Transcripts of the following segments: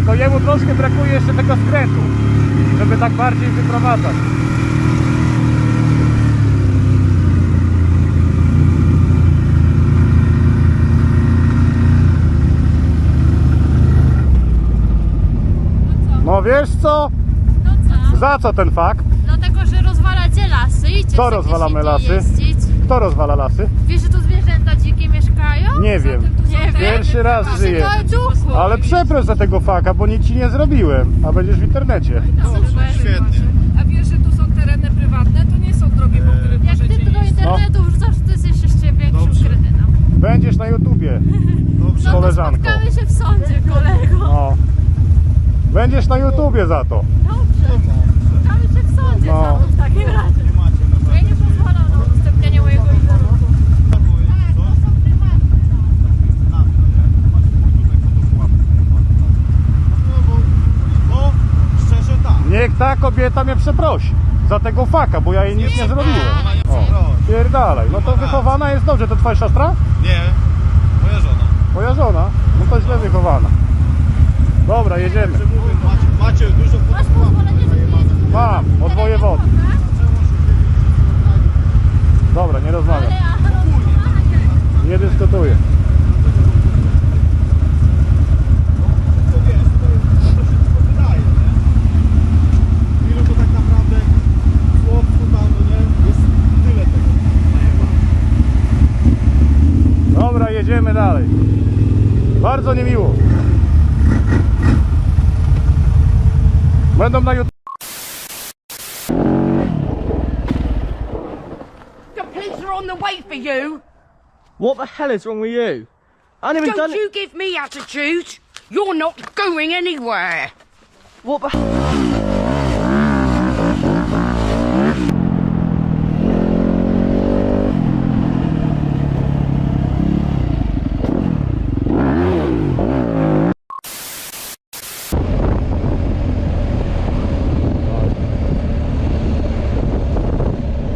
tylko jemu troszkę brakuje jeszcze tego skrętu, żeby tak bardziej wyprowadzać. No wiesz co? No co? Za co ten fakt? Dlatego, że rozwalacie lasy i Co rozwalamy lasy? Jeździć. Kto rozwala lasy? Wiesz, że tu zwierzęta dzikie mieszkają? Nie wiem. Nie wiem. Pierwszy raz żyję. Ale przeproś za tego faka, bo nic ci nie zrobiłem, a będziesz w internecie. Świetnie. A wiesz, że tu są tereny prywatne, to nie są drogi, po których Jak możecie ty do iść. internetu wrzucasz, to jesteś jeszcze większym Dobrze. kretynem. Będziesz na YouTubie Dobrze. z No to koleżanką. spotkamy się w sądzie, kolego. No. Będziesz na YouTubie za to. Dobrze. Spotkamy się w sądzie No. za to w takim razie. Nie macie Bo ja nie pozwalam na udostępnianie mojego wizerunku. No, szczerze tak. Niech ta kobieta mnie przeprosi za tego faka, bo ja jej nic nie zrobiłem. O, pierdalaj. No to wychowana jest dobrze. To twoja siostra? Nie, moja żona. Moja żona? No to źle wychowana. Dobra, jedziemy. Mówię, macie, dużo Mam, od wojewody. Dobra, nie rozmawiam. Nie dyskutuję. Bardzo niemiło. Będą na YouTube. The police are on the way for you. What the hell is wrong with you? I haven't even done Don't it. you give me attitude. You're not going anywhere. What the?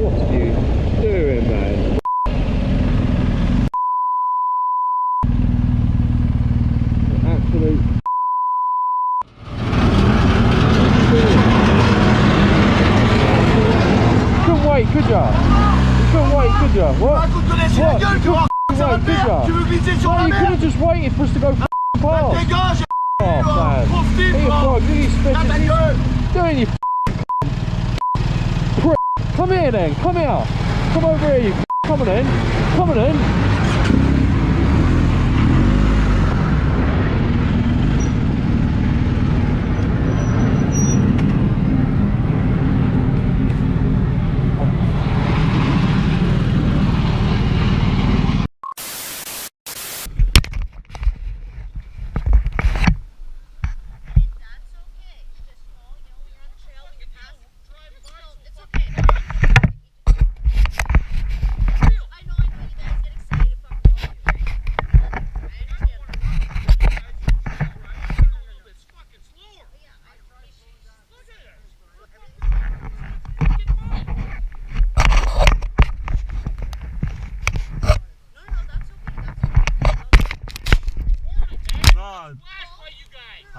What are you doing, man? Absolute. Couldn't wait, could ya? You couldn't wait, could ya? What? What? You couldn't wait, could ya? Tu veux glisser sur Oh, la you could have just waited for us to go f- past. Dégage Oh, man. Pauvre Hey, hein. fuck, these Ta bitches. gueule doing you prick. Come here then, come here. Come over here, you coming in. Coming in.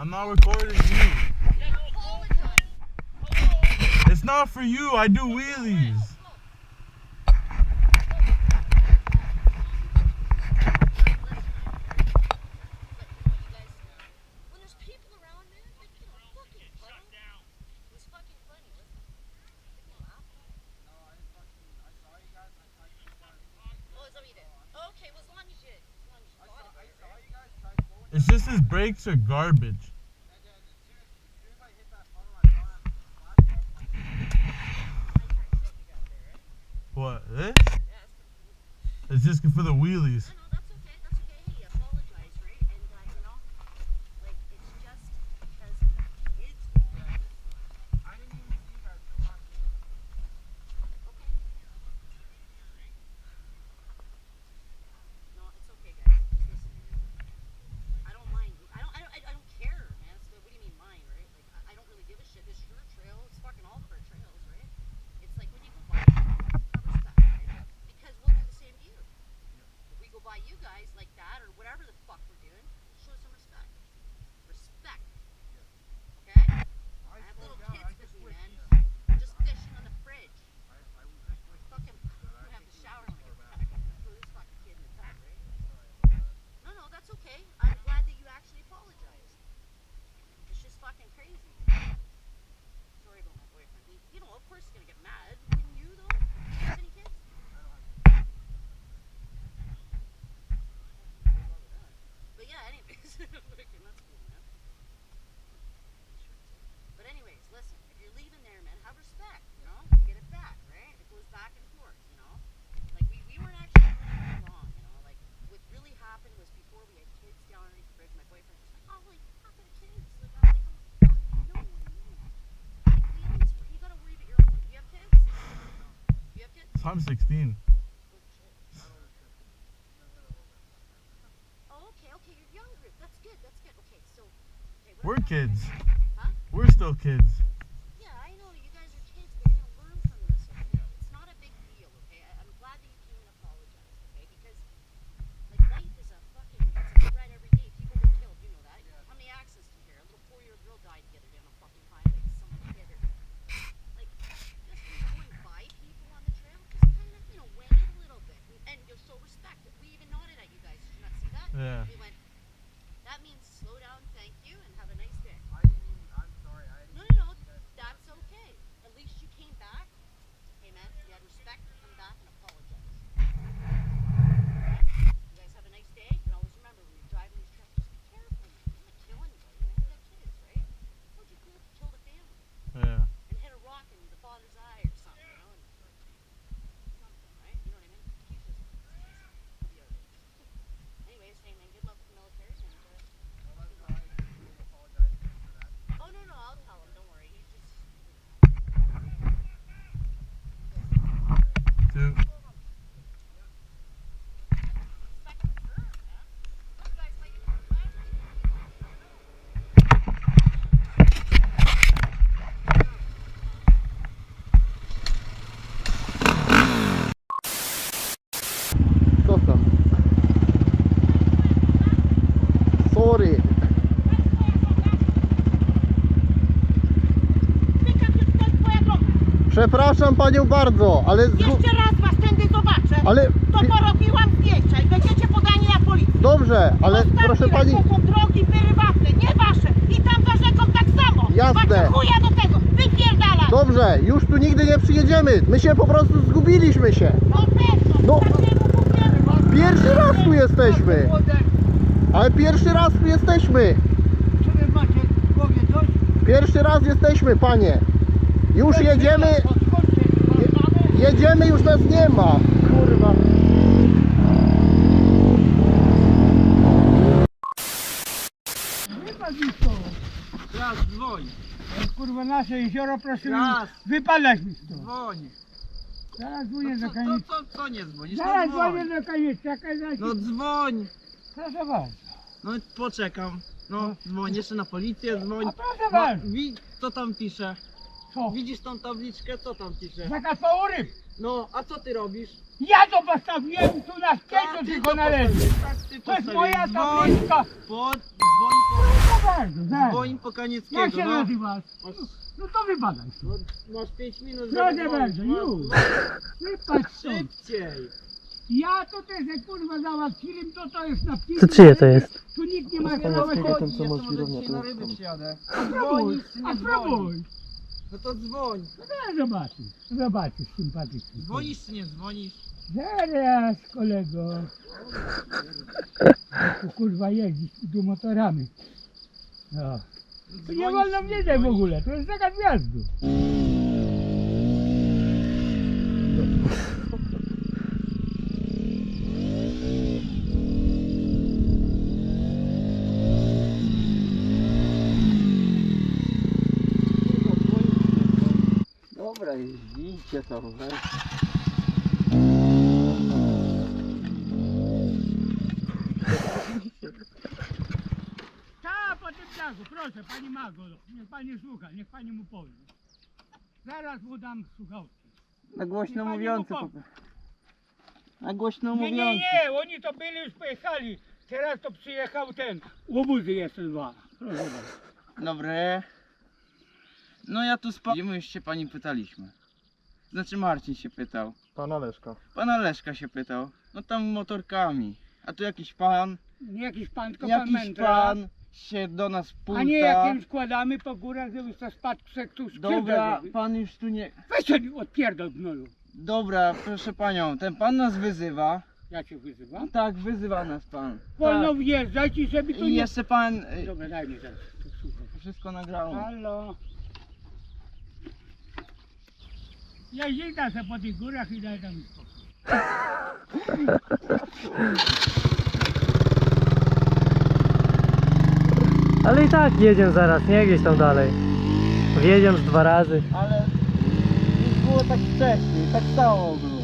I'm not recording you. It's not for you. I do wheelies. It's just his brakes are like, It's just for the wheelies. No, no, that's okay, that's okay. Hey, apologize, right? And, uh, you know, like, it's just because it's I didn't even see you guys Okay. No, it's okay, guys. Just listen. I don't mind. I don't. I don't. I don't care, man. It's the, what do you mean mind, right? Like I, I don't really give a shit. This is your trail. It's fucking all of our trails, right? It's like when you go by, I respect, right? Because we'll do the same to you. If we go by I'm 16. Oh, okay, okay, you're younger. That's good, that's good. Okay, so. Oh, okay, what We're kids. Huh? We're still kids. Przepraszam panią bardzo, ale... zgu- Jeszcze raz was tędy zobaczę, Ale... to porobiłam zdjęcia i będziecie podani na policję. Dobrze, ale Ostatni proszę raz pani... Są drogi prywatne, nie wasze. I tam za rzeką tak samo. Jasne. Macie chuja do tego, wypierdala. Dobrze, już tu nigdy nie przyjedziemy. My się po prostu zgubiliśmy się. No pewno, No. takiemu kupiemy. Pierwszy raz tu jesteśmy. Ale pierwszy raz tu jesteśmy. Czy wy macie w głowie coś? Pierwszy raz jesteśmy, panie. Już jedziemy. Jedziemy, już nas nie ma. Kurwa. Wypadł mi stąd. Raz, dzwoń, Kurwa, nasze jezioro, proszę Raz. mi wypadać mi stąd. dzwoń. Zaraz No dzwonię co, do co, kanicy. co, co nie dzwonisz? No Zaraz dzwonię dzwoń. do kanicy, czekaj, zaraz. No dzwoń. Proszę bardzo. No poczekam. No dzwoń, jeszcze na policję dzwoń. A proszę No, bardzo. wi- co tam pisze? Co? Widzisz tą tabliczkę? Co tam pisze? Zakaz połory. No, a co ty robisz? Ja to postawiłem tu na Tak, skiecie, ty tylko to należy. tak, ty To jest moja Dzwoń, tabliczka. po, dzwoń po, Proszę bardzo, zaraz. dzwoń po Kanieckiego, Jak się no. nazywasz? Masz, No to wypadaj. no, masz 5 minut, żeby Proszę dzwonić. bardzo, Masz- już. no, Wypadź stąd. Szybciej. Ja to też jak kurwa załatwiłem, to to jest na To czyje to jest? Tu nikt nie ma prawa no, ten, co jeszcze może wirownia, dzisiaj to na jest ryby tam. przyjadę. A spróbuj, a spróbuj. No to dzwoń. No zaraz zobaczysz, zobaczysz sympatyczny. Dzwonisz czy nie dzwonisz? Zaraz kolego. Tu kurwa jeździć tu motorami. No. To nie Dzwonisz, wolno wjeżdżać w ogóle, to jest zakaz wjazdu. Dobra, tam, weź. Ta, po tym dachu, proszę, pani Mago, niech pani słucha, niech pani mu powie. Zaraz mu dam słuchawki. Na głośno pani mówiący. mu po- powie. Na głośno Nie, nie, mówiący. nie, oni to byli już pojechali. Teraz to przyjechał ten, łobuzy jest dwa. Proszę bardzo. Dobre. No ja tu spa... My już się pani pytaliśmy. Znaczy Marcin się pytał. Pana Leszka. Pana Leszka się pytał. No tam motorkami. A tu jakiś pan, Nie jakiś pan, tylko pan jakiś mędra. pan się do nas A nie pulta. jakim składamy po górach, żeby to spadł przed tu Dobra, pan już tu nie... Weź się odpierdol gnoju. Dobra, proszę panią, ten pan nas wyzywa. Ja cię wyzywam. Tak, wyzywa nas pan. Wolno Tak. wjeżdżać i żeby tu I nie... jeszcze pan... y, Dobra, daj mi zaraz. słuchaj. Wszystko nagrało. Halo. Jeździna se po tych górach i daj tam spokój. Ale i tak jedziemy zaraz, nie gdzieś tam dalej. Wjedziemy z dwa razy. Ale już było tak wcześniej, tak samo było.